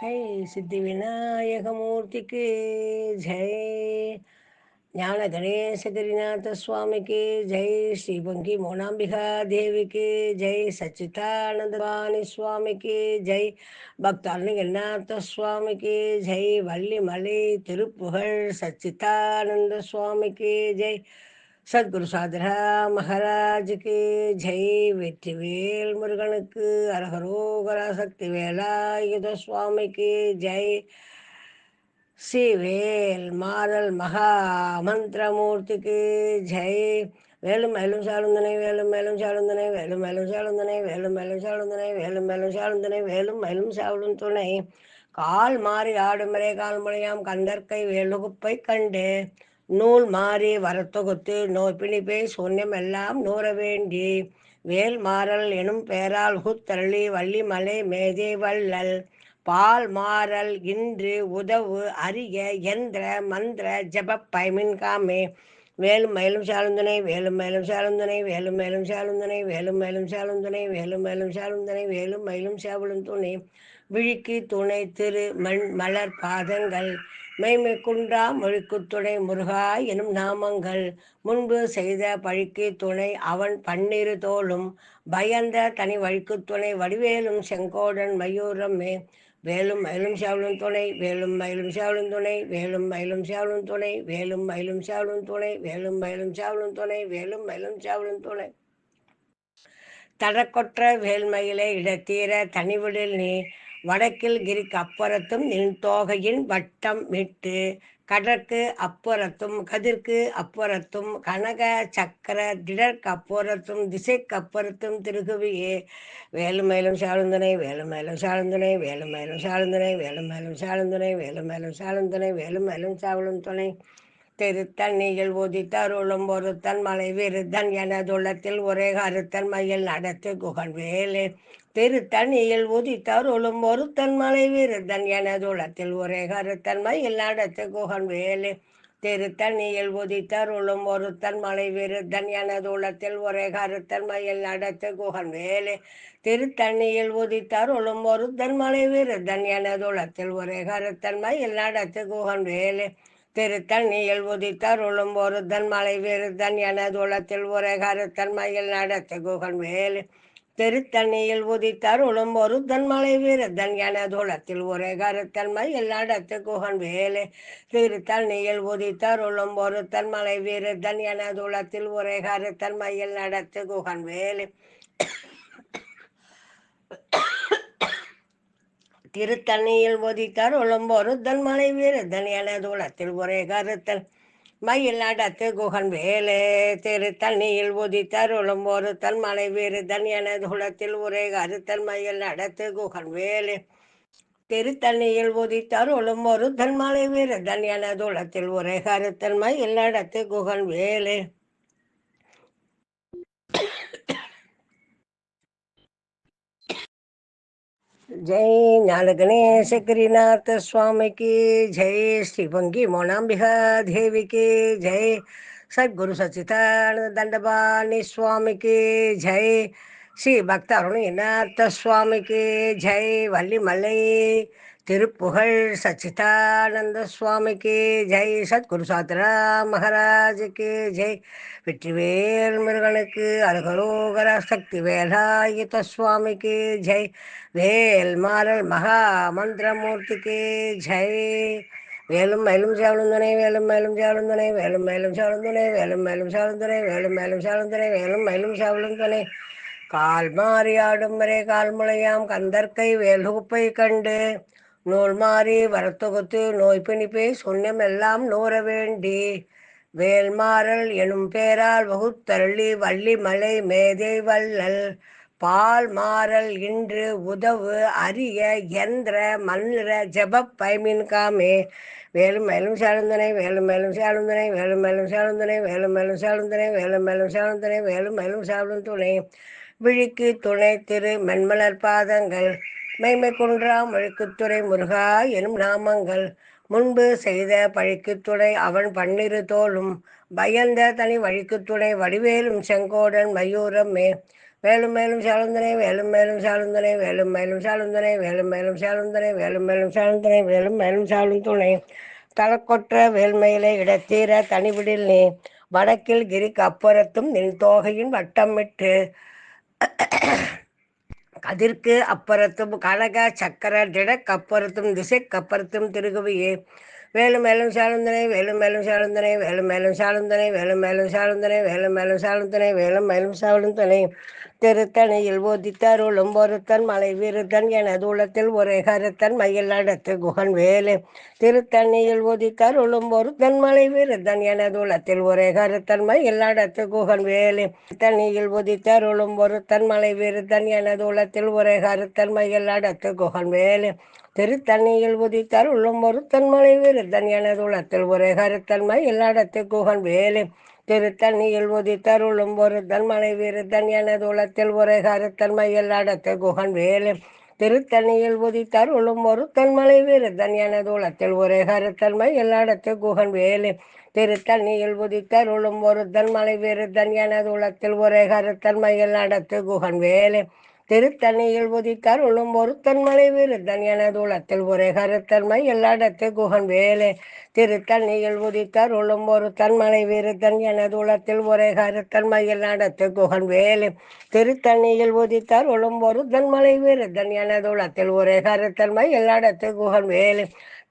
ஜெய் சித்தி விநாயகமூர்த்திக்கு ஜெய் ஞான கணேசகிரிநாத சுவாமிக்கு ஜெய் ஸ்ரீ பொங்கி மோனாம்பிகா தேவிக்கு ஜெய் சச்சிதானந்தவாணி சுவாமிக்கு ஜெய் பக்தாரணிகநாத சுவாமிக்கு ஜெய் வள்ளிமலை திருப்புகழ் சச்சிதானந்த சுவாமிக்கு ஜெய் சத்குரு சாதரா மகாராஜுக்கு ஜெய். வெற்றிவேல் முருகனுக்கு அரகரோகரா சக்தி வேலாயுத சுவாமிக்கு ஜெய். ஸ்ரீவேல் மாறல் மகா மந்திரமூர்த்திக்கு ஜெய். வேலும் மேலும் சாலுந்தனை வேலும் மேலும் சாலுந்தனை வேலும் மேலும் சாலுந்தனை வேலும் மேலும் சாலுந்தனை வேலும் மேலும் சாலுந்தனை வேலும் மேலும் சாலும் துணை. கால் மாறி ஆடுமறை கால் முறையாம் கந்தற்கை வேலுகுப்பை கண்டு. நூல் மாறி வரத்தொகுத்து நோய் பிணிப்பை சூன்யம் எல்லாம் நூற வேண்டி. வேல் மாறல் எனும் பெயரால் ஹுத்தரளி வள்ளிமலை மேதே வள்ளல். பால் மாறல் இன்று உதவு அரிய எந்திர மந்திர ஜப பைமின் காமே. வேலும் மேலும் சாலுந்தனை வேலும் மேலும் சாலுந்தனை வேலும் மேலும் சாலுந்தனை வேலும் மேலும் சாலுந்தனை வேலும் மேலும் சாலுந்தனை வேலும் மேலும் சாவலும் துணை. விழிக்கு துணை திரு மண் மலர் பாதங்கள். மெய்மை குன்றா மொழிக்குத்துணை முருகா எனும் நாமங்கள். முன்பு செய்த பழிக்கு துணை அவன் பன்னிரு தோளும். பயந்த தனி வழிக்கு துணை வடிவேலும் செங்கோடன் மயூரமே வேலும் மயிலும் சேவலும் துணை வேலும் மயிலும் சேவலும் துணை வேலும் மயிலும் சேவலும் துணை வேலும் மயிலும் சேவலும் துணை வேலும் மயிலும் சேவலும் துணை வேலும் மயிலும் சேவலும் துணை. தடக்கொற்ற வேல்மயிலை இடத்தீர தனிவிடில் நீ. வடக்கில் கிரிக்கு அப்புறத்தும் நின் தோகையின் வட்டம் மிட்டு கடற்கு அப்புறத்தும் கதிர்க்கு அப்புறத்தும் கனக சக்கர திடற்கு அப்புறத்தும் திசைக்கு அப்புறத்தும் திருகுவியே. வேலும் மேலும் வேலுமேலும் வேலும் மேலும் சாழுந்தனை வேலும் மேலும் சாழுந்தனை வேலும் மேலும் சாழுந்தனை வேலும் மேலும் சாழுந்தனை வேலும் மேலும் சாவலும் துணை. திருத்தண்ணியில் உதித்தருளும் ஒருத்தன் மலை விருத்தன் எனதுள்ளத்தில் ஒரே கருத்தன் மயில் நடத்து குகன் வேலே. திருத்தண்ணியில் உதித்தருளும் ஒருத்தன் மலை விருத்தன் எனதுள்ளத்தில் ஒரே கருத்தன் மயில் நடத்து குகன் வேலே. திருத்தண்ணியில் உதித்தருளும் ஒருத்தன் மலை விருத்தன் எனதுள்ளத்தில் ஒரே கருத்தன் மயில் நடத்து குகன் வேலே. திருத்தண்ணியில் உதித்தருளும் ஒருத்தன் மலை விருத்தன் எனதுள்ளத்தில் ஒரே கருத்தன் நடத்து குகன் வேலே. திருத்தண்ணியில் உதித்தருளும் ஒருத்தன் மலை விருத்தன் எனதுளத்தில் ஒரே கருத்தன்மையில் நடத்து குகன் வேலு. தெருத்தண்ணியில் உதித்தார் உதித்தருளும் தன்மலை வீரத்தன் என தூளத்தில் ஒரே கருத்தன்மை மயில் நடத்து குகன் வேலு. திருத்தண்ணியில் உதித்தருளும் தன்மலை வீரத்தன் என தூளத்தில் ஒரே கருத்தன்மை மயில் நடத்து குகன் வேலு. திருத்தண்ணியில் உதித்தார் உளம்போரு தன்மலை வீரத்தன் என தூளத்தில் ஒரே கருத்தன். மயில் நடத்து குகன் வேலே திருத்தண்ணியில் உதித்தார் உளம்போரு தன்மலை எனது எனதுளத்தில் உரை கருத்தல் மயில் நடத்து குகன் வேலே திருத்தண்ணியில் உதித்தார் உளம்போரு தன்மலை எனது எனதுளத்தில் உரை கருத்தல் மயில் நடத்து குகன் வேலே. ஜெய் ஞான கணேச கிரிநாத சுவாமிக்கு ஜெய் ஸ்ரீ பொங்கி மோனாம்பிகா தேவிக்கு ஜெய் சத்குரு சச்சிதானந்த தண்டபாணி சுவாமிக்கு ஜெய் ஸ்ரீ பக்த அருணகிநாத சுவாமிக்கு ஜெய் வள்ளிமலை திருப்புகழ் சச்சிதானந்த சுவாமிக்கு ஜெய். சத்குரு சாத்ரா மகாராஜுக்கு ஜெய். வெற்றிவேல் முருகனுக்கு அருகரோகர சக்தி வேலாயுத சுவாமிக்கு ஜெய். வேல் மாறல் மகா மந்திரமூர்த்திக்கு ஜெய். வேலும் மேலும் சாளுந்தனை வேலும் மேலும் சாளுந்தனை வேலும் மேலும் சாளுந்தனை வேலும் மேலும் சாளுந்தனை வேலும் மேலும் சாளுந்தனை வேலும் மேலும் சாளுந்தனை. கால் மாறி ஆடும் வரை கால் முளையாம் கந்தற்கை வேல்குப்பை கண்டு நூல் மாறி வரத்தொகுத்து நோய் பிணிப்பை சொன்னம் எல்லாம் நூற வேண்டி வேல்மாறல் எனும் பேரால் வகுத்தருளி வள்ளி மலை மேதை வள்ளல். பால் மாறல் இன்று உதவு அரிய எந்திர மந்திர ஜப பைமின் காமே. வேலும் மேலும் சாழுந்தனை வேலும் மேலும் சாழுந்தனை வேலும் மேலும் சாழுந்தனை வேலும் மேலும் சாழுந்தனை வேலும் மேலும் சாழுந்தனை வேலும் மேலும் சாழும் துணை. விழிக்கு துணை திரு மென்மலர் பாதங்கள். மெய்மை குன்றா மொழிக்குத்துறை முருகா எனும் நாமங்கள். முன்பு செய்த பழிக்குத்துணை அவன் பன்னிரு தோளும். பயந்த தனி வழிக்குத்துணை வடிவேலும் செங்கோடன் மயூரமே மே. மேலும் சாலுந்தனை வேலும் மேலும் சாலுந்தனை வேலும் மேலும் சாலுந்தனை வேலும் மேலும் சாலுந்தனை வேலும் மேலும் சாலுந்தனை வேலும் மேலும் சாலும் துணை தலக்கொற்ற வேல்மையிலே இடத்தீர தனிவிடில் நீ. வடக்கில் கிரிக்கு அப்புறத்தும் நின் தோகையின் வட்டமிட்டு. கதிர்க்கு அப்புறத்தும் கனக சக்கர திட அப்புறத்தும் திசை அப்புறத்தும் திருகுவியே. வேலும் மேலும் சாலுந்தனை வேலும் மேலும் சாலுந்தனை வேலும் மேலும் சாலுந்தனை வேலும் மேலும் சாலுந்தனை வேலும் மேலும் சாலுந்தனை வேலும் மேலும் சாலுந்தனை திருத்தணியில் ஓதித்தருளும் ஒருத்தன் மலை விருத்தன் எனது உளத்தில் ஒரே கருத்தன் மயில் நடத்து குகன் வேலு. திருத்தணியில் ஓதித்தருளும் ஒருத்தன் மலை விருத்தன் எனது உளத்தில் ஒரே கருத்தன் மயில் நடத்து குகன் வேலு. தனியில் ஒதித்தருளும் ஒருத்தன் மலை விருத்தன் எனது உளத்தில் ஒரே கருத்தன் மயில் நடத்து குகன் வேலு. திருத்தணியில் உதித்தருளும் ஒருத்தன் மலை விருத்தன் எனது உளத்தில் ஒரே கருத்தன் மயில் நடத்து குகன் வேலு. திருத்தண்ணியில் உதித்தருளும் ஒரு தன்மலை விருத்தன் எனது உலத்தில் ஒரே கருத்தன் மையல் குகன் வேலு. திருத்தண்ணியில் உதித்தருளும் ஒரு தன்மலை விருத்தன் எனது உலத்தில் ஒரே கருத்தன் மையல் குகன் வேலு. திருத்தண்ணியில் உதித்தருளும் ஒரு தன்மலை விருத்தன் எனது உலத்தில் ஒரே கருத்தன் மையல் அடத்து குகன் வேலு. திருத்தண்ணியில் உதித்தருளும் ஒரு தன்மலை விருத்தன் எனது உளத்தில் ஒரே கருத்தன்மை. எல்லாடத்து குகன் வேலே. திருத்தண்ணியில் உதித்தருளும் ஒரு தன்மலை விருத்தன் எனது உளத்தில் ஒரே கருத்தன்மை. எல்லாடத்து குகன் வேலே. திருத்தண்ணியில் உதித்தருளும் ஒரு தன்மலை விருத்தன் எனது உளத்தில் ஒரே கருத்தன்மை. எல்லாடத்து குகன் வேலே.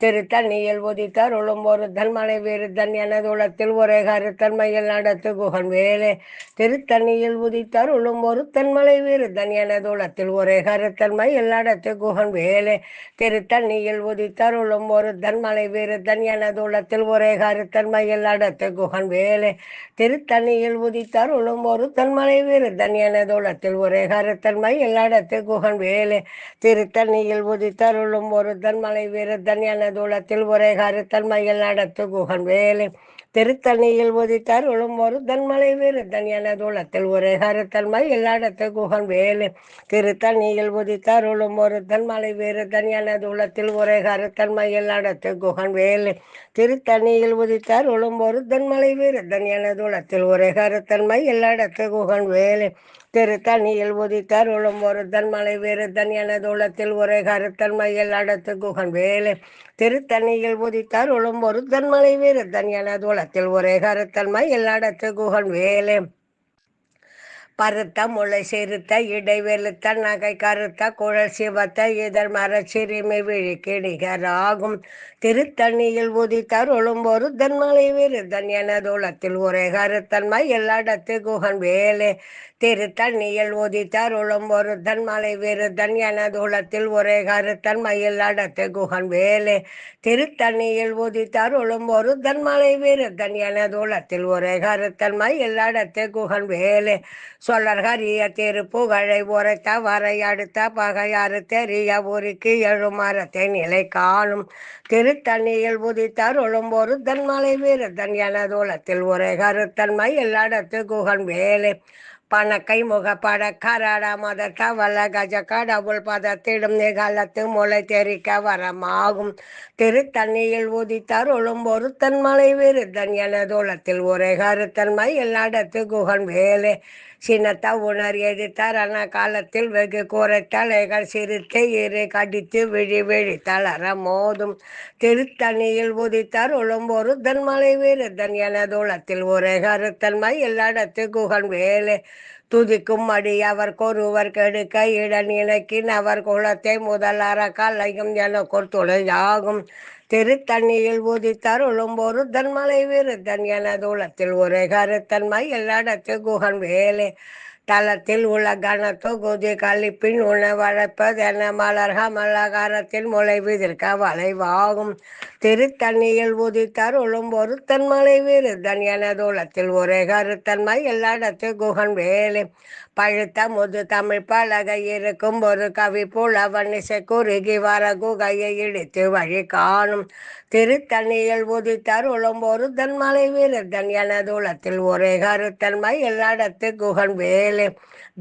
திருத்தண்ணியில் உதித்தார் ஒரு தன்மலை விருத்தன் எனது உளத்தில் ஒரே கருத்தன்மையில் நடத்து குகன் வேலே. திருத்தண்ணியில் உதித்தார் ஒரு தன்மலை விருத்தன் எனது உளத்தில் ஒரே கருத்தன்மை நடத்து குகன் வேலே. திருத்தண்ணியில் உதித்தார் உளும்போரு தன்மலை விருத்தன் எனது உளத்தில் ஒரே கருத்தன்மை நடத்து குகன் வேலே. திருத்தண்ணியில் உதித்தார் உளும்போரு தன்மலை விருத்தன் எனது உளத்தில் ஒரே கருத்தன்மை நடத்து குகன் வேலே. திருத்தண்ணியில் உதித்தார் ஒரு தன்மலை விருத்தன் எனது தூளத்தில் ஒரே கருத்தன்மையில் நடத்து குகன் வேலை. திருத்தணியில் உதித்தார் உளும்போரு தன்மலை விருத்தன் எனது தூளத்தில் ஒரே கருத்தன்மை இல்லாடத்து குகன் வேலு. திருத்தணியில் உதித்தார் உளும்போரு தன்மலை விருத்தன் எனது தூளத்தில் ஒரே கருத்தன்மை இல்லாடத்து குகன் வேலு. திருத்தண்ணியில் உதித்தார் ஒரு தன்மலை விருத்தன் எனது உளத்தில் ஒரே கருத்தன்மை இல்லாடத்து குகன் வேலு. திருத்தணியில் உதித்தார் ஒரு தன்மலை விருத்தன் எனது உளத்தில் ஒரே கருத்தன்மையில் அடுத்து குகன் வேலை. திருத்தணியில் உதித்தார் ஒரு தன்மலை விருத்தன் எனது உளத்தில் ஒரே கருத்தன்மை எல்லாடத்து குகன் வேலை. பருத்த முளை சிறுத்த இடை வெளுத்த நகை கருத்த குழல் சிவத்த இதழ் மரச்சிறுமி விழி கிடிகராகும். திருத்தண்ணியில் உதித்தருளும் ஒரு தன்மலை விருதன் எனது உளத்தில் ஒரே கருத்தன்மை எல்லாடத்து குகன் வேலே திருத்தண்ணியில் உதித்தருளும் ஒரு தன்மலை விருதன் எனது உளத்தில் ஒரே கருத்தன்மை அடத்து குகன் வேலே. திருத்தண்ணியில் உதித்தருளும் ஒரு தன்மலை விருதன் எனது உளத்தில் ஒரே கருத்தன்மை அடத்து குகன் வேலே. சொல்லற்கரிய திருப்புகழை உரைத்த வரை அடுத்த பகையாறு தெரிய உருக்கி எழுமரத்தை நிலை காணும். திருத்தண்ணியில் உதித்தருளும் ஒரு தன்மலை விருதன் எனது உளத்தில் ஒரே கருத்தன்மை அடத்து குகன் வேலே. பணக்கை முகப்பட கரட மத தவள கஜ கடவுள் பதத்திடும் நிகழத்து முளை தெரிக்க வரமாகும். திருத்தண்ணியில் உதித்தார் ஒரு தன்மலை விருத்தன் எனது உளத்தில் ஒரே கருத்தன்மை எல்லாடத்து குகன் வேலே சின்னத்தா உணர் எதிர்த்தார் எதிர்த்தரண காலத்தில் வெகு குறைத்தலைகள் சிரித்து இரு கடித்து விழி விழி தளர மோதும் திருத்தணியில் உதித்தார் உளம்போரு தன்மலை விருதன் எனது உளத்தில் ஒரே கருத்தன்மை. எல்லாடத்து குகன் வேலை துதிக்கும் அடி அவர் கொருவர் கெடுக்க இடன் இணக்கின் அவர் குலத்தை முதலற கலையும் எனக்கொரு துணையாகும் திருத்தண்ணியில் உதித்தார் ஒரு தன்மலை விருதன் எனது ஒரே கருத்தன்மை. எல்லாடத்து குகன் வேலே தளத்தில் உள்ள கணத்து குதி கழிப்பின் உணவழைப்பதென மலர் மலகாரத்தில் முளைவிதிர்க்க வளைவாகும். திருத்தண்ணியில் உதித்தார் ஒரு தன்மலை விருதன் எனது உளத்தில் ஒரே கருத்தன்மை. எல்லாடத்து குகன் வேலை பழுத்த முது தமிழ் பலகை இருக்கும் ஒரு கவி புலவன் இசை குறுகி வர குகையை இடித்து வழி காணும். திருத்தண்ணியில் உதித்தார் ஒரு தன்மலை விருதன் எனது உளத்தில் ஒரே மயில் நடத்து குகன் வேலே.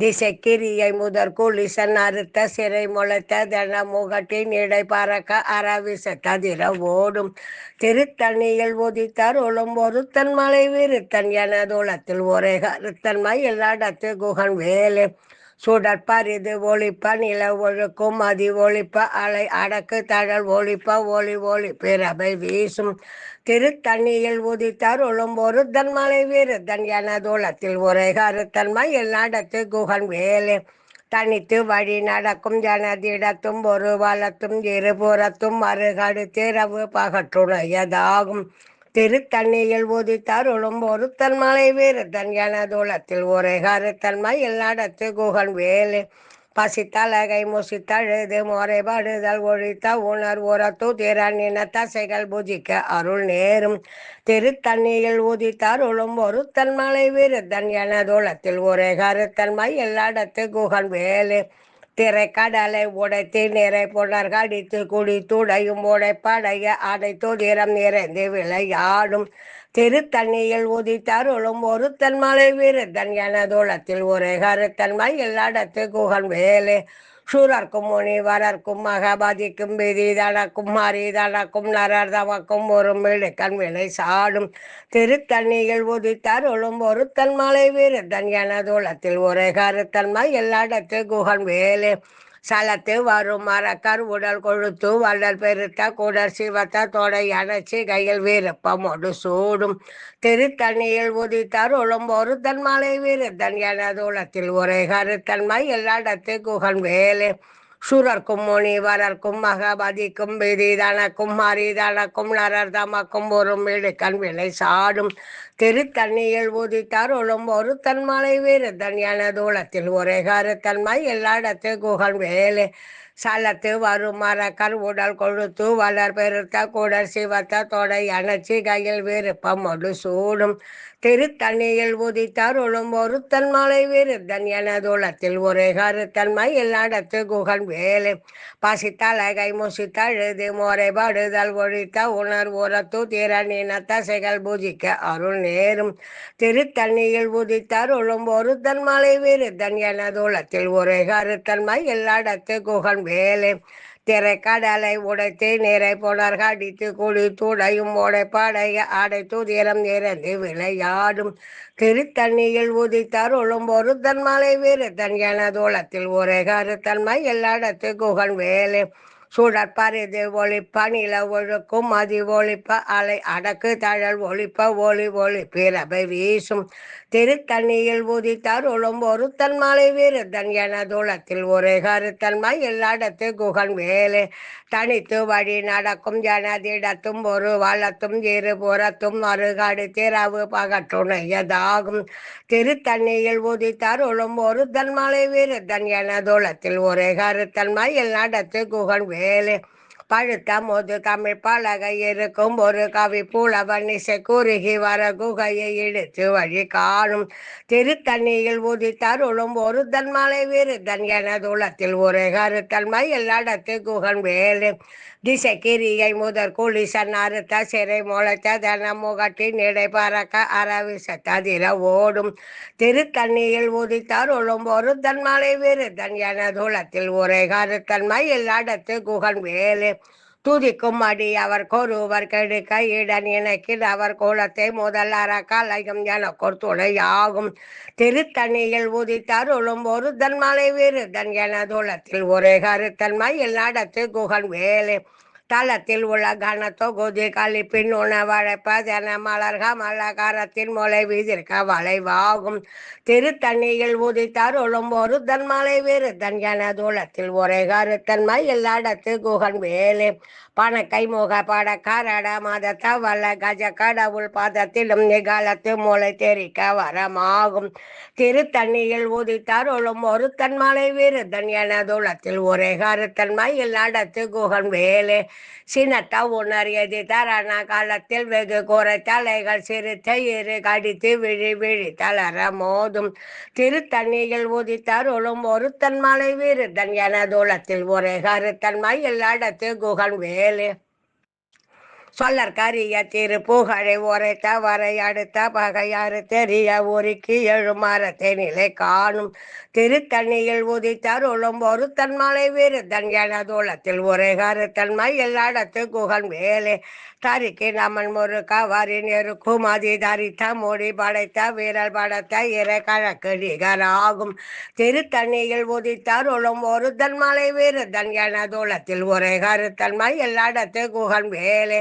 திசைக்கிரியை முதற் குளிசன் அறுத்த சிறை முளைத்ததென முகட்டின் இடை பறக்க அறவிச ததிர ஓடும். திருத்தண்ணியில் உதித்தார் உளும் ஒருத்தன் மலை விருத்தன் எனது உளத்தில் ஒரே கருத்தன்மை எல்லாடத்து குகன் வேலு. சுடற்பரிது ஒளிப்ப நில ஒழுக்கும் மதி ஒளிப்ப அலை அடக்கு தழல் ஒளிப்ப ஒளி ஒளி பிறபை வீசும். திருத்தண்ணியில் உதித்தார் ஒழும்பொரு தன்மலை எனது உலத்தில் உரை தன்மை எல்லாடத்து குகன் வேலே தனித்து வழி நடக்கும் ஜனதிடத்தும் ஒரு வளத்தும் இருபுறத்தும் மறுகடு திறவு பகற்றுடையதாகும். திருத்தண்ணியில் உதித்தார் ஒழும்பொரு தன்மலை வீரத்தன் எனதுலத்தில் ஒரே கருத்தன்மை எல்லாடத்து குகன் வேலே. பசித்தலகை முசித்தழுது முறைபடுதல் ஒழித்த உணர் உரத்து. திறனின தசைகள் புஜிக்க அருள் நேரும். திருத்தண்ணியில் உதித்தார் உளும்பொரு தன்மலை விருத்தன் எனதுலத்தில் ஒரே கருத்தன்மை எல்லாடத்து குகன் வேலு. திரைக்கடலை உடைத்து நிறை புணர் கடித்து குடி துடையும் உடைப்படைய அடைத்து திறம் நிறைந்து விளையாடும். திருத்தண்ணியில் உதித்தார் உளும் ஒரு வீரத்தன் விருத்தன் எனதுலத்தில் ஒரே கருத்தன்மை எல்லாடத்து குகன் வேலே சூரர்க்கும் முனிவரர்க்கும் மகபதிக்கும் விதிதனக்கும் மரிதனக்கும் நரர் தமக்கும் ஒரு மிடுக்கன் விலை சாடும். திருத்தண்ணியில் உதித்தார் உளும் மலை வீரத்தன் விருத்தன் எனதுலத்தில் ஒரே கருத்தன்மை எல்லாடத்து குகன் வேலே. சலத்து வரும் மரக்கர் உடல் கொழுத்து வள்ளல் பெருத்த குடர் சிவத்த தொடை அணைச்சி கையில் வீரப்பம் ஒடு சூடும். திருத்தண்ணியில் உதித்தார் உளம்பொரு தன்மலை வீரத்தன். எனது உலத்தில் ஒரே கருத்தன்மை எல்லாடத்து குகன் வேலே. சூரர்க்கும் முனிவரர்க்கும் மகபதிக்கும் விரிதனக்கும் மரிதனக்கும் நரர் தமக்கும் ஒரும் மிடுக்கன் விலை சாடும். திருத்தண்ணியில் உதித்தார் ஒரு தன்மலை விருத்தன் எனது உலத்தில் ஒரே கருத்தன்மை எல்லாடத்து குகன் வேலை. சலத்து வரும் மரக்கர் உடல் கொழுத்து வளர் பெருத்த குடர் சிவத்த தொடை அணைச்சி கையில் விருப்பம் ஒடு சூடும். திருத்தணியில் உதித்தார் ஒழும்பொரு தன்மலை விருத்தன் எனது உலத்தில் ஒரே கருத்தன்மை எல்லாடத்து குகன் வேலை. பசித்தலகை முசித்தழுது முறைபடுதல் ஒழித்த உணர் உரத்து திறனின தசைகள் பூஜிக்க அருள் நேரும். திருத்தண்ணியில் உதித்தார் ஒழும்பொரு தன்மலை விருத்தன் எனது உலத்தில் ஒரே கருத்தன்மை எல்லாடத்து குகன் வேலை. கடலை உடைத்து நிறை புணர்க கடித்து குழி துடையும் உடைப்படைய ஆடை துதிரம் நிறைந்து விளையாடும். திருத்தண்ணியில் உதித்தார் உளும்பொரு தன்மலை விருத்தன் எனதுலத்தில் ஒரே கருத்தன்மை எல்லாடத்து குகன் வேலை. சுடற்பரிது ஒளிப்ப நில ஒழுக்கும் மதி ஒளிப்ப அலை அடக்கு தழல் ஒளிப்ப ஒளி ஒளி பிறவை வீசும். திருத்தண்ணியில் உதித்தார் உளும்பொரு தன்மலை என தூளத்தில் ஒரே கருத்தன்மை. எல்லாடத்து குகன் வேலை தனித்து வழி நடக்கும். ஜனதிடத்தும் ஒரு வளத்தும் இரு புறத்தும் மறுகாடு திரவு பகற்றுணையதாகும். திருத்தண்ணியில் உதித்தார் உளும்பொரு தன்மலை என தூளத்தில் ஒரே கருத்தன்மை. எல்லாடத்து குகன் வேலை பழுத்த மோது தமிழ் பலகை இருக்கும் ஒரு கவி புலவன் இசை குறுகி வர குகையை இழுத்து வழி காணும். திருத்தண்ணியில் உதித்தார் உளும் ஒரு தன்மலை விருதன் எனதுலத்தில் ஒரு கருத்தன் மயில் நடத்து குகன் வேலு. திசை கிரியை முதற் குளிசன் அறுத்த சிறை முளைத்த தன முகட்டின் இடை பறக்க அரவிச ததிர ஓடும். திருத்தண்ணியில் உதித்தார் உளும் ஒரு தன்மலை விருதன் எனதுலத்தில் ஒரே கருத்தன்மை எல்லாடத்து குகன் வேலு துதிக்கும் அடி அவர் கொருவர் கெடுக்க இடன் இணைக்கில் அவர் குலத்தை முதல் அறக்காலையும் எனக்கொரு துணையாகும் திருத்தண்ணியில் உதித்தார் உளும்பொரு தன்மலை விருதன் எனதுலத்தில் ஒரே கருத்தன்மையில் நடத்து குகன் வேலை தளத்தில் உள்ள கன தொகுதி கழிப்பின் உணவழைப்பதென மலர்க மலகாரத்தின் முளை வீதிர்க்க வளைவாகும். திருத்தண்ணியில் உதித்தார் உளும்பொரு தன் விருத்தன் எனதுலத்தில் ஒரே கருத்தன்மை எல்லாடத்து குகன் வேலை. பண கைமோக பாட காராட மாத தவள கஜ கடவுள் பதத்திலும் நிகழத்து மூளை தெரிக்க வரமாகும். திருத்தண்ணியில் ஊதி உளும் ஒரு தன்மலை விருதன் எனதுலத்தில் ஒரே கருத்தன்மை நடத்து குகன் வேலே. சினத்த உணர் எதி தரண காலத்தில் வெகு குறை தலைகள் சிறு இரு கடித்து விழி விழி தளர மோதும். திருத்தண்ணியில் ஊதி தருளும் ஒரு தன்மலை விருதன் எனதுலத்தில் ஒரே கருத்தன்மை நடத்து குகன் வேலு. Keller, சொல்லற் கரிய திரு புகழை உரைத்த வரையடுத்த பகையாறு தெரிய ஒருக்கி எழுமாற தெனிலை காணும். திருத்தண்ணியில் உதித்தருளும் ஒரு தன்மலை விருத்தன் எனதுலத்தில் ஒரே கருத்தன்மை எல்லாடத்து குகன் வேலே தரிக்கு நமன் ஒரு கவரி நெருக்கும் அதி தரித்த மொழி படைத்த வீரல் படைத்த இறை கழக்கு நிகராகும். திருத்தண்ணியில் உதித்தருளும் ஒரு தன்மலை விருத்தன் எனதுலத்தில் ஒரே கருத்தன்மை எல்லாடத்து குகன் வேலே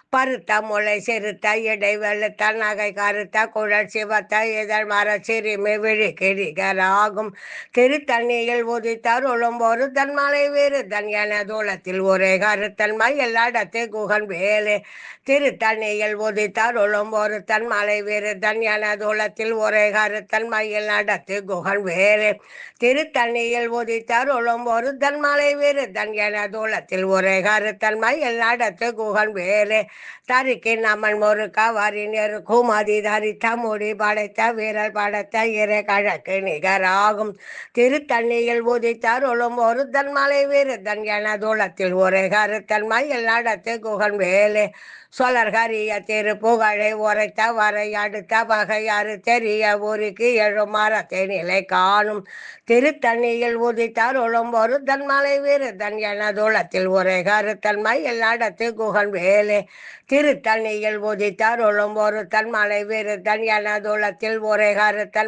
பருத்தா முளை சிறுத்தா இடை வெள்ளத்தா நகை கருத்தா குழல் சிவத்தா இதழ் மர சிறுமி விழி ஆகும். திருத்தண்ணியில் உதித்தார் உளும்போரு தன்மலை விருதன் என தூளத்தில் ஒரே கருத்தன்மை எல்லாடத்து குகன் வேலு. திருத்தண்ணியில் உதித்தார் உளும்போரு தன்மலை விருதன் என தூளத்தில் ஒரே கருத்தன்மை எல்லாடத்து குகன் வேலே. திருத்தண்ணியில் உதித்தார் உளும்போரு தன்மலை விருதன் என தூளத்தில் ஒரே கருத்தன்மை எல்லாடத்து குகன் வேலே. தரிக்கு நம்மன் ஒரு கவரி நெருக்கும் தரித்த முடி படைத்த வீரல் படைத்த இறை கழக்கு நிகராகும். திருத்தண்ணியில் உதித்தார் உளும் ஒரு தன்மலை விருதன் என தூளத்தில் ஒரே கருத்தன்மை நடத்து குகன் வேலே. சொலர்கரிய திரு புகழை உரைத்த வரை அடுத்த பகையாறு தெரிய உருக்கி எழுமரத்தை நிலை காணும். திருத்தண்ணியில் உதித்தார் ஒரு தன்மலை விருதன் என தூளத்தில் ஒரே கருத்தன்மை நடத்து குகன் வேலே. திருத்தணியில் உதித்தார் ஒழும்போரு தன் மலை விருதன் என தூளத்தில் ஒரே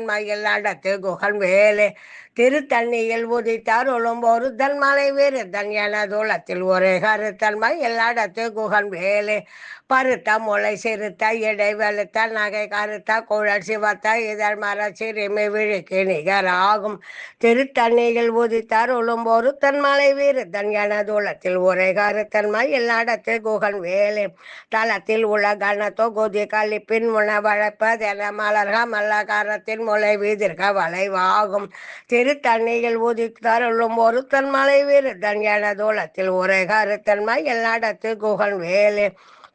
மயில் எல்லாடத்து குகன் வேலே. திருத்தண்ணியில் உதித்தார் ஒழும்போரு தன் மலை விருதன் என தூளத்தில் ஒரே மயில் எல்லாடத்து குகன் வேலே. பருத்த முளை சிறுத்தா இடை வெளுத்தா நகை கருத்தா குழல் சிவத்தா இதழ் மர சிறுமி விழிக்கு நிகராகும் திருத்தண்ணியில் உதித்தார் உளும்போரு தன்மலை வீரத்தன் எனது தூளத்தில் உரை கருத்தன்மை எல்லாடத்து குகன் வேலை. தளத்தில் உள்ள கன தொகுதி கழிப்பின் உணவழைப்பதென மலர்க மல்லகாரத்தின் முளை வீதிர்க வளைவாகும். திருத்தண்ணியில் உதித்தார் உளும்போரு தன்மலை வீரத்தன் எனது தூளத்தில் உரை கருத்தன்மை எல்லாடத்து குகன் வேலை.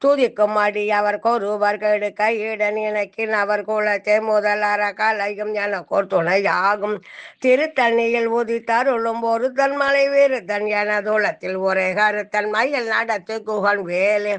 துதிக்கும் அடி அவர் கொருவர் கெடுக்க ஈடன் இணைக்கின் அவர் குலத்தை முதலற கலையும் எனக்கோர் துணையாகும் திருத்தண்ணியில் உதித்தருளும் ஒரு தன் மலை தன்மலை தன் என தூளத்தில் ஒரே கருத்தன் மயில் நடத்து குகன் வேலு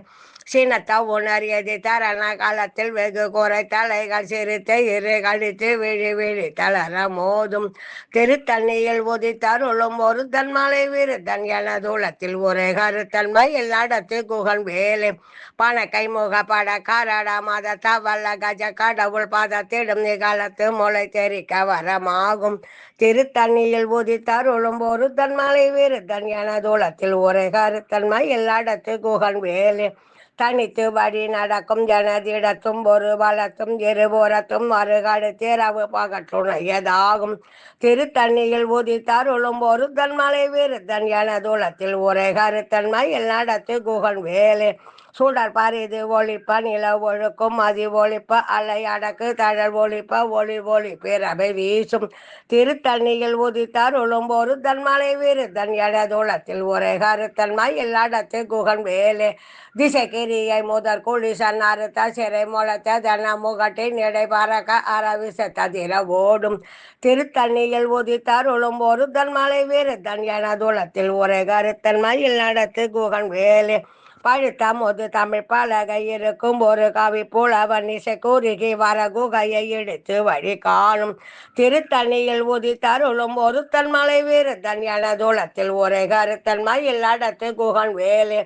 சினத்த உணரியது தரணா காலத்தில் வெகு குறை தலைகள் சிரித்து இரு கடித்து விழி விழி தளர மோதும். திருத்தண்ணியில் உதித்தார் ஒரு தன்மலை விருதன் என தூளத்தில் ஒரே கருத்தன்மை. எல்லாடத்து குகன் வேலை பண கைமுக பட கரட மத தவல்ல கஜ கடவுள் பதத்திடும் நிகழத்து முளை தெரிக்க வரமாகும். திருத்தண்ணியில் உதித்தார் ஒரு தன்மலை விருதன் என தூளத்தில் ஒரே கருத்தன்மை. எல்லாடத்து குகன் வேலை தனித்து வழி நடக்கும் ஜனதிடத்தும் ஒரு வளத்தும் இருபுறத்தும் மறுகடுத்திரவு பகற்றுணையதாகும் திருத்தண்ணியில் உதித்தார் உளும்போரு தன்மலை விருத்தன் என தூளத்தில் ஒரே கருத்தன்மை எல்லாடத்து குகன் வேலே. சுடர் இது ஒழிப்பா நில ஒழுக்கும் மதி ஒழிப்பா அலை அடக்கு தழல் ஒழிப்பா ஒளி ஒளி பேரவை வீசும். திருத்தண்ணியில் உதித்தார் உழும்போரு தன்மலை வீறு தன் இடதுளத்தில் ஒரே கருத்தன்மை எல்லாடத்து குகன் வேலே. திசை கிரியை முதற் குழி சன்னாருத்த சிறை முளைத்த தன முகட்டை நிடை பறக்க அரவிச ததிர ஓடும். திருத்தண்ணியில் உதித்தார் உழும்போரு தன்மலை வீறு தன் தூளத்தில் ஒரே கருத்தன்மையில் நடத்து குகன் வேலே. பழுத்தம் ஒரு தமிழ் பலகை இருக்கும் ஒரு கவி புலவன் இசை குறுகி வர குகையை எடுத்து வழி காணும் திருத்தண்ணியில் உதித்தார் உளும்போரு தன்மலை விருத்தன் என தூளத்தில் ஒரே கருத்தன்மையில் அடத்து குகன் வேலே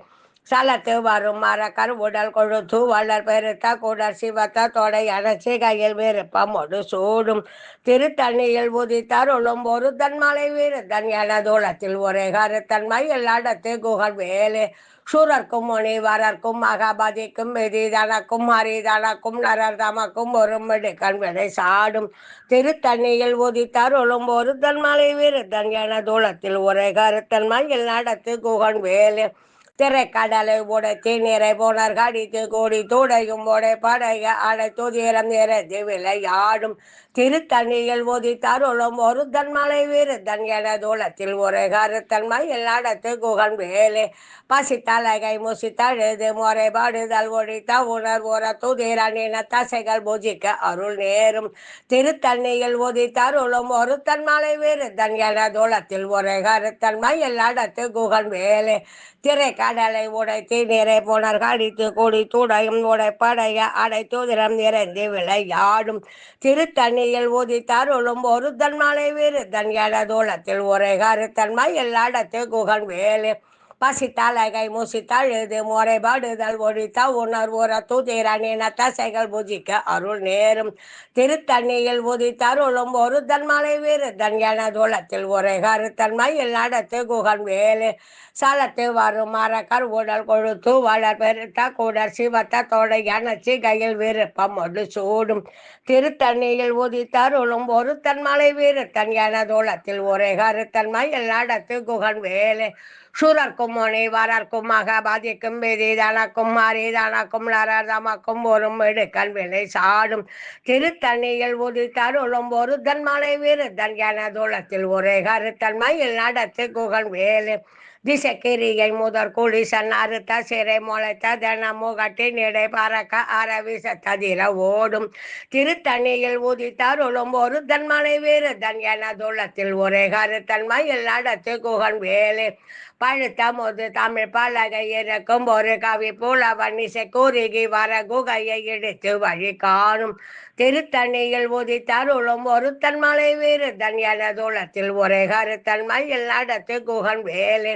சலத்து வரும் மரக்கர் உடல் கொழுத்து வளர் பெருத்த குடர் சிவத்த தொடை அணைச்சி கையில் விருப்பம் ஒரு சூடும் திருத்தண்ணியில் உதித்தார் ஒரு தன்மலை விருத்தன் என தூளத்தில் ஒரே கருத்தன்மை எல்லாடத்து குகன் வேலே. சூரர்க்கும் முனைவாரர்க்கும் மகாபாதிக்கும் மெதிதனக்கும் ஹரிதனக்கும் நரர் தமக்கும் ஒரு மிடுக்கன் சாடும் திருத்தண்ணியில் உதித்தார் ஒழும் ஒரு தன்மலை வீரத்தன் என தூளத்தில் ஒரே கருத்தன்மை நடத்து குகன் வேலு. திரைக்கடலை உடைத்து நிறை போனர் கடித்து கூடி தூடையும் உடை படைய அடை துதிரம் நிறைந்து விளையாடும் திருத்தண்ணியில் உதித்தார் உளம் ஒரு தன்மலை வீரத்தன் என தூளத்தில் ஒரு கருத்தன்மை எல்லாடத்து குகன் வேலே. பசித்தலகை முசித்தழுது முறைபாடுதல் ஒழித்த? உணர் ஒரு துதிரன் தசைகள் பூஜிக்க அருள் நேரும். திருத்தண்ணியில் உதித்தார் உளம் ஒரு தன்மலை வீரத்தன் என தூளத்தில் ஒரு கருத்தன்மை எல்லாடத்து குகன் வேலே. திரை கடலை உடைத்து நிறை புனர் கடித்து குடி துடையும் உடைப்படைய அடைத்துதிரம் நிறைந்து விளையாடும். திருத்தண்ணியில் உதித்தார் ஒழும் ஒரு தன்மாலை வேறு. தன் தோளத்தில் ஒரே கருத்தன்மை எல்லாடத்து குகன் வேலு பசித்தலகை எழுது முறைபாடுதல் ஒழித்தா உணர் உரத்து துதிரனின தசைகள் பூஜிக்க அருள் நேரும். திருத்தண்ணியில் உதித்தார் ஒழும் ஒரு தன்மலை வீறு. தன் எனதுளத்தில் ஒரே கருத்தன்மை நடத்து குகன் வேலு சாலத்து வரும். மாறக்கார் ஊடல் கொழுத்து வளர் பெருத்தா கூடர் சிவத்த தோடை அணைச்சி கையில் விருப்பம் ஒடு சூடும். திருத்தண்ணியில் உதித்தருளும் ஒரு தன்மலை வீரத்தன் தன் எனதுளத்தில் ஒரே கருத்தன்மையில் நடத்து குகன் வேலை. சூரர்க்கும் முனை வரர்க்கும் மகபாதிக்கும் விதிதனக்கும் மரிதனக்கும் நரதமக்கும் ஒரு மெடுக்கல் விலை சாடும். திருத்தண்ணியில் உதித்தருளும் ஒரு தன்மலை விருதன் எனதுளத்தில் ஒரே கருத்தன்மையில் நடத்து குகன் வேலு. திசைக்கிரியை முதற் குளிசன் அறுத்த சிறை முளைத்த தினமுகட்டி நிடை பறக்க அறவிச ததிர ஓடும் திருத்தண்ணியில் உதித்தார் உளும் ஒரு தன்மலை விருதன் எனதுளத்தில் ஒரே கருத்தன்மையில் நடத்து குகன் வேலை பழுத்த முது தமிழ் பலகை இருக்கும் ஒரு கவி புலவன் இசை குறுகி வர குகையை எடுத்து வழி காணும். திருத்தணியில் உதித்தார் உளும் ஒரு தன்மலை விருதன் எனதுளத்தில் ஒரே கருத்தன்மையில் நடத்து குகன் வேலு.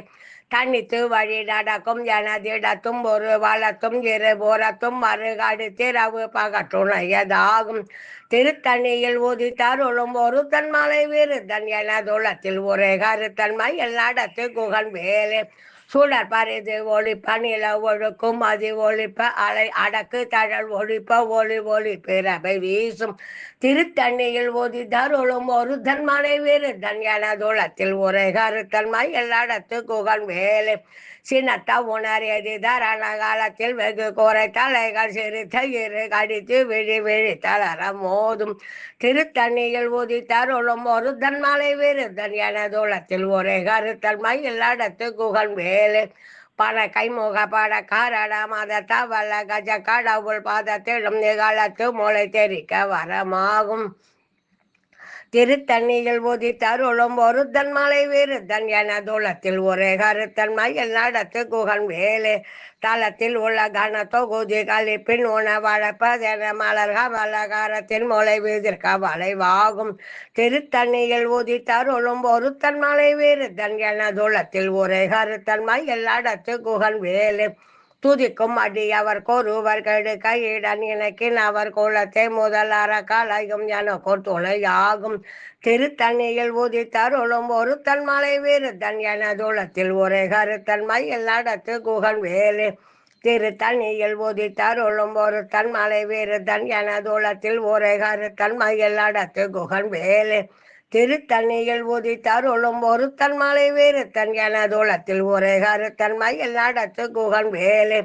தனித்து வழி நடக்கும் எனதிடத்தும் ஒரு வளத்தும் இருபுறத்தும் மறுகாடு திறவு பகற்றுணையதாகும். திருத்தணியில் உதித்தார் உளும் ஒரு தன்மலை விருதன் எனதுளத்தில் ஒரே கருத்தன்மை எல்லாடத்து குகன் வேலு சுடர் பரிது ஒளிப்ப நில ஒழுக்கும் அது ஒளிப்ப அலை அடக்கு தழல் ஒளிப்ப ஒளி ஒளி பிறவை வீசும். திருத்தண்ணியில் ஒதி தருளும் ஒரு தன்மனை விருதன் எனதுளத்தில் ஒரே கருத்தன்மை எல்லாடத்து குகன் வேலை சின்னத்த உணரியது தரண காலத்தில் வெகு குறை தலைகள் சிரித்த இரு கடித்து விழி விழி தளர மோதும். திருத்தண்ணியில் உதித்தார் உளும் ஒரு தன்மலை விருதன் எனதுளத்தில் ஒரே கருத்தன் எல்லாடத்து குகன் வேலு பண கைமுக பட காரட மத தவள கஜ கடவுள் பாதத்திலும் நிகழத்து மூளை தெரிக்க வரமாகும். திருத்தண்ணியில் உதித்தார் உளம் ஒரு தன்மலை விருதன் எனதுளத்தில் ஒரே கருத்தன்மை எல்லாடத்து குகன் வேலு தளத்தில் உள்ள கன தொகுதி கழிப்பின் உணவழப்பதென மலர் கமலகாரத்தின் முளை வீதிர்க்க வளைவாகும். திருத்தண்ணியில் உதித்தார் உளும் ஒரு தன்மலை விருதன் எனதுளத்தில் ஒரே கருத்தன்மை எல்லாடத்து குகன் வேலு துதிக்கும் அடியவர் கோருவர் கெடுக்க இடன் இணைக்கின் அவர் குலத்தை முதல் அறக்காலையும் எனக்கு துளையாகும் திருத்தண்ணியில் உதித்தார் ஒருத்தன் ஒரு தன்மலை விருதன் எனதுளத்தில் ஒரே கருத்தன்மை நடத்து குகன் வேலு. திருத்தண்ணியில் உதித்தார் உளும் ஒரு தன்மலை விருதன் எனதுளத்தில் ஒரே கருத்தன்மை நடத்து குகன் வேலு. திருத்தண்ணியில் உதித்தார் உளும் ஒரு தன்மலை வேறுத்தன் எனதுளத்தில் ஒரே கருத்தன்மை நடத்து குகன் வேலு.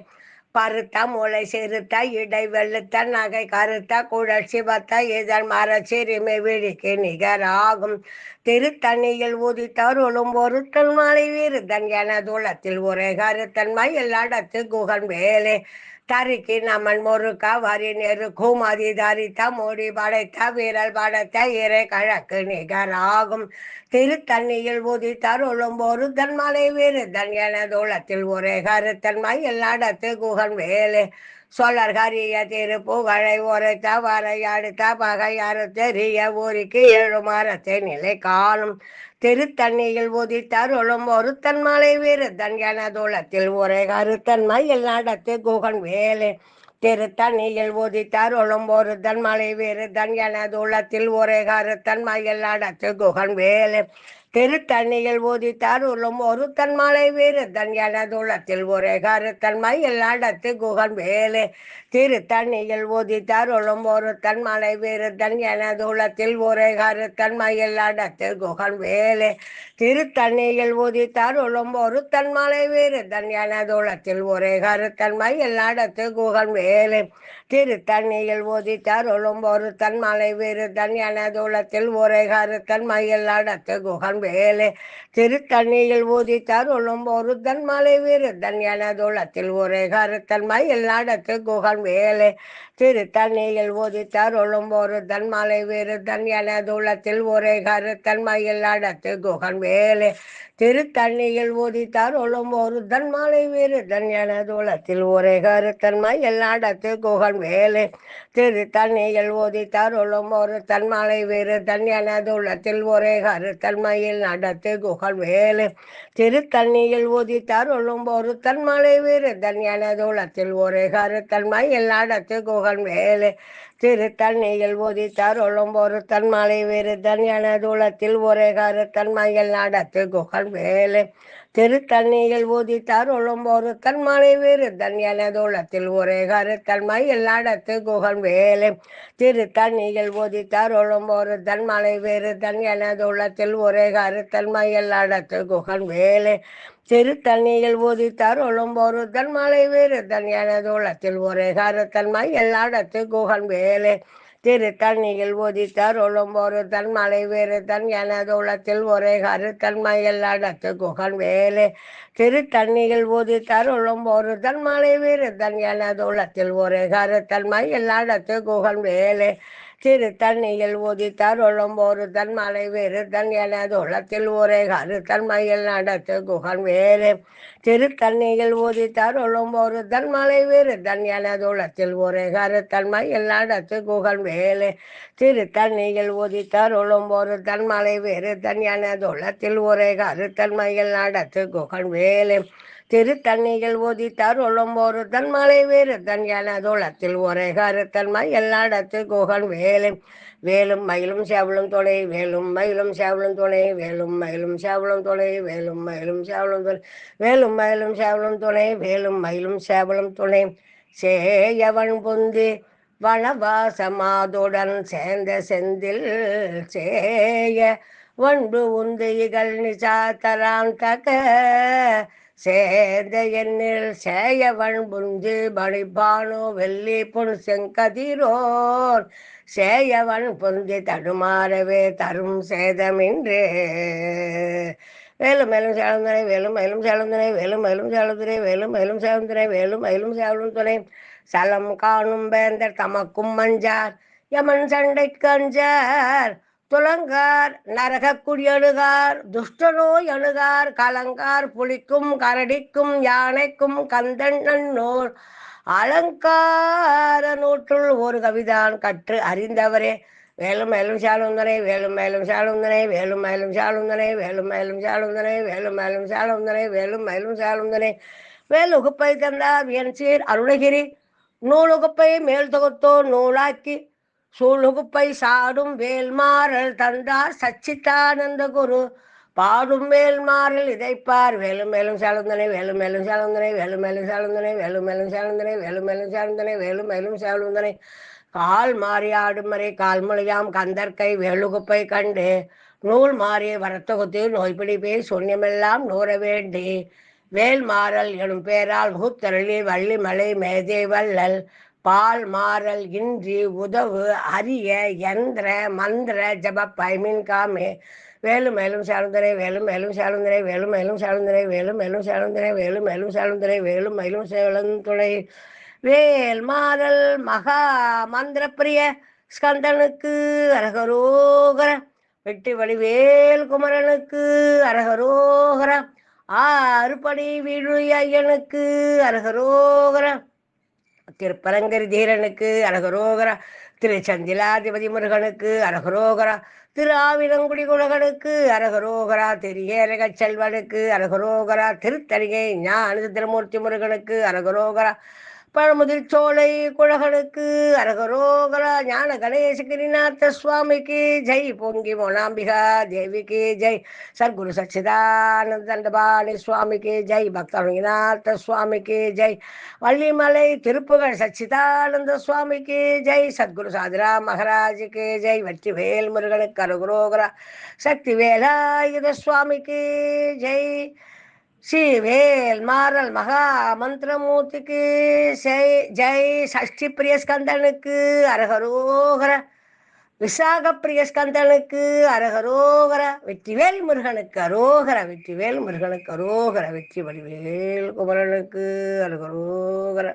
பருத்த முளை சிறுத்த இடை வெளுத்த நகை கருத்த குழல் சிவத்த இதழ் மர சிறுமை விழிக்கு நிகராகும். திருத்தணியில் உதித்தார் உளும் ஒரு தன்மலை வீருதன் எனதுளத்தில் ஒரே கருத்தன்மை நடத்து குகன் வேலு. தரிக்கு நமன் முறுக்க வரி நெருக்கும் அதி தரித்த மூடி படைத்த வீரல் படைத்த இறை கழக்கு நிகராகும். திருத்தண்ணியில் உதித்தார் ஒரு தன்மலை எனது உளத்தில் ஒரே கருத்தன்மை எல்லாடத்து குகன் வேலு சொல்லர் கரிய திரு புகழை உரைத்த வரை அடுத்த பகை அறுத்தெறிய ஊருக்கு ஏழு மரத்தை நிலை காணும். திருத்தண்ணியில் உதித்தார் உளும் ஒரு தன்மலை விருதன் எனதுளத்தில் ஒரே கருத்தன்மை எல்லாடத்து குகன் வேலு. திருத்தண்ணியில் உதித்தார் உளும் ஒரு தன்மலை விருதன் எனதுளத்தில் ஒரே கருத்தன்மை எல்லாடத்து குகன் வேலே. திருத்தண்ணியில் ஊதித்தார் உள்ளும் ஒரு தன்மலை விருதன் எனதுளத்தில் ஒரே கருத்தன்மை. எல்லாடத்து குகன் வேலு திருத்தண்ணியில் ஊதித்தார் உள்ளும் ஒரு தன்மலை விருதன் எனதுளத்தில் ஒரே கருத்தன்மை. எல்லாடத்து குகன் வேலு திருத்தண்ணியில் ஊதித்தார் உள்ளும் ஒரு தன்மலை விருதன் எனதுளத்தில் ஒரே கருத்தன்மை. எல்லாடத்து குகன் வேலு திருத்தண்ணியில் ஊதித்தார் உள்ளும் ஒரு தன்மலை விருதன் எனதுளத்தில் ஒரே கருத்தன்மை. எல்லாடத்து குகன் வேலு. திருத்தண்ணியில் ஊதித்தார் உளும் ஒரு தன்மலை விருதன் எனதுளத்தில் ஒரே கருத்தன்மை எல்லாடத்து குகன் வேலை. திருத்தண்ணியில் ஊதித்தார் உளும் ஒரு தன்மலை விருதன் எனதுளத்தில் ஒரே கரு தன்மையில் அடத்து குகன் வேலு. திருத்தண்ணியில் ஊதித்தார் ஒழும் ஒரு தன்மாலை வேறு தன்யான தூளத்தில் ஒரே கரு தன்மையில் அடத்து குகன் வேலை. திருத்தண்ணியில் ஊதித்தார் ஒழும் ஒரு தன்மாலை வேறு தன்யான தூளத்தில் ஒரே கருத்தன்மையில் நடத்து குகன் வேலை. திருத்தண்ணியில் ஊதித்தார் ஒழும் ஒரு தன்மாலை வேறு தன்யான தூளத்தில் ஒரே கருத்தன்மை எல்லாடத்து குகன் வேலை திரு தன்னியில் ஓதி தருளும் ஒரு தன்மலை வேறு தன்யான தூளத்தில் ஒரே கார தன்மையில் நடத்து குகன் வேலை திரு தன்னியில் ஓதி தருளும் ஒரு தன்மலை வேறு தன்யான தூளத்தில் ஒரே கார தன்மையில் நடத்து குகன் வேலை திரு தன்னியில் ஓதி தருளும் ஒரு தன்மலை வேறு தன்யான தூளத்தில் ஒரே கார தன்மையில் நடத்து குகன் வேலை திருத்தண்ணியில் ஊதித்தார் ஒழும்போரு தன்மலை வேறு தன்யான தூளத்தில் ஒரே காரத்தன்மாய் எல்லாடத்து குகன் வேலே வேலை திருத்தண்ணியில் ஊதித்தார் ஒழும்போரு தன்மலை வேறு தன் எனது தூளத்தில் ஒரே கருத்தன்மை. எல்லாடத்து குகன் வேலே வேலை திருத்தண்ணியில் ஊதித்தார் ஒழும்போரு தன்மலை வேறு தன் எனது தூளத்தில் ஒரே கருத்தன்மை. எல்லாடத்து குகன் வேலே திரு திருத்தண்ணியில் ஊதித்தார் ஒழும்போரு தன்மலை வேறு தன் தன்யான தூளத்தில் ஒரே மயில் நடத்து குகன் வேறு. திரு திருத்தண்ணியில் ஊதித்தார் ஒழும்போரு தன்மலை வேறு தன் தன்யான தூளத்தில் ஒரே மயில் நடத்து குகன் வேறு. வேலை திருத்தண்ணியில் ஊதித்தார் ஒழும்போரு தன்மலை வேறு தன் தன்யான தூளத்தில் ஒரே மயில் நடத்து குகன் வேலை திருத்தண்ணியில் ஊதித்தார் ஒழும்போரு தன்மலை வேறு தன்யான தூளத்தில் ஒரே கருத்தன்மை எல்லாடத்து குகன் வேலும். வேலும் மயிலும் சேவலும் துணை வேலும் மயிலும் சேவலும் துணை வேலும் மயிலும் சேவலும் துணை வேலும் மயிலும் சேவலும் துணை வேலும் மயிலும் சேவலும் துணை வேலும் மயிலும் சேவலும் துணை சேயவன் பொந்து வனவாசமாதுடன் சேர்ந்த செந்தில் சேய ஒன்று உந்து இகழ் நிசாத்தரான் தக சேர்ந்த எண்ணில் சேயவன் புஞ்சு மணிப்பானோ வெள்ளி பொன் செங்கதிரோர் சேயவன் பொந்தி தடுமாறவே தரும் சேதமின்றே. வேலும் மேலும் சேலம் துணை வேலும் மேலும் துணை வேலும் மேலும் துணை வேலும் மேலும் துணை வேலும் மேலும் சேலம் துணை சலம் காணும் வேந்தர் தமக்கும் மஞ்சார் யமன் சண்டை கஞ்சார் துலங்கார் நரக குடியழுகார் துஷ்டனோ அணுகார் கலங்கார் புலிக்கும் கரடிக்கும் யானைக்கும் கந்தண்ணன் நன்னோர். அலங்கார நூற்றுள் ஒரு கவிதான் கற்று அறிந்தவரே. வேலும் மேலும் சாலுந்தனை வேலும் மேலும் சாலுந்தனை வேலும் மேலும் சாலுந்தனை வேலும் மேலும் சாலுந்தனை வேலும் மேலும் சாலுந்தனை வேலும் மேலும் சாலுந்தனை வேலுகுப்பை தந்தார் என் சீர் அருணகிரி. நூலுகுப்பை மேல் தொகுத்தோ நூலாக்கி சூழுகுப்பை சாடும் வேல்மாறல் தந்தார் சச்சிதானந்த குரு பாடும் வேல்மாறல் இதைப்பார். வேலும் மேலும் சாலுந்தனை வேலும் மேலும் சாலுந்தனை வேலும் மேலும் சாலுந்தனை வேலும் மேலும் சாலுந்தனை வேலும் மேலும் சாலுந்தனை வேலும் மேலும் சாலுந்தனை கால் மாறி ஆடுமறை கால்மொழியாம் கந்தற்கை வேலுகுப்பை கண்டு. நூல் மாறிய வரத்தொகுத்து நோய் பிடிப்பே சூன்யமெல்லாம் நூற வேண்டி. வேல்மாறல் எனும் பேரால் மூத்தரளி வள்ளி மலை மேதே வள்ளல். பால் மாறல் இன்றி உதவு அரிய யந்திர மந்திர ஜப பைமின் காமே. வேலும் மேலும் சாலுந்தரை வேலும் மேலும் சாலுந்தரை வேலும் மேலும் சாலுந்தரை வேலும் மேலும் சாலுந்தரை வேலும் மேலும் சாலுந்தரை வேலும் மேலும் சேலந்துணை வேல் மாறல் மகா மந்திர பிரிய ஸ்கந்தனுக்கு அரகரோகர வெட்டி வடிவேல் குமரனுக்கு அரகரோகர ஆறுபடி வீழு ஐயனுக்கு அரகரோகர திருப்பரங்கரி தீரனுக்கு அரகரோகரா திரு சந்திலாதிபதி முருகனுக்கு அரகரோகரா திரு ஆவிலங்குடி குலகனுக்கு அரகரோகரா திரு ஏரக செல்வனுக்கு அரகரோகரா திருத்தணிகை ஞான திருமூர்த்தி முருகனுக்கு அரகரோகரா பழமுதிர் சோலை குழகனுக்கு அரகரோகரா ஞான கணேசகிரிநாத சுவாமிக்கு ஜெய். பொங்கி மோனாம்பிகா தேவிக்கு ஜெய். சர்க்குரு சச்சிதானந்த தண்டபாணி சுவாமிக்கு ஜெய். பக்தநாத சுவாமிக்கு ஜெய். வள்ளிமலை திருப்புகழ் சச்சிதானந்த சுவாமிக்கு ஜெய். சத்குரு சாதிரா மகராஜுக்கு ஜெய். வெற்றிவேல் முருகனுக்கு அரகரோகரா சக்தி வேலாயுத சுவாமிக்கு ஜெய். ஸ்ரீவேல் மாறல் மகா மந்திரமூர்த்திக்கு ஜெய் ஜெய் சஷ்டி பிரியஸ்கந்தனுக்கு அரகரோகர விசாக பிரியஸ்கந்தனுக்கு அரகரோகர வெற்றிவேல் முருகனுக்கு அரோகர வெற்றிவேல் முருகனுக்கு அரோகர வெற்றி வடிவேல் குமரனுக்கு அரகரோகர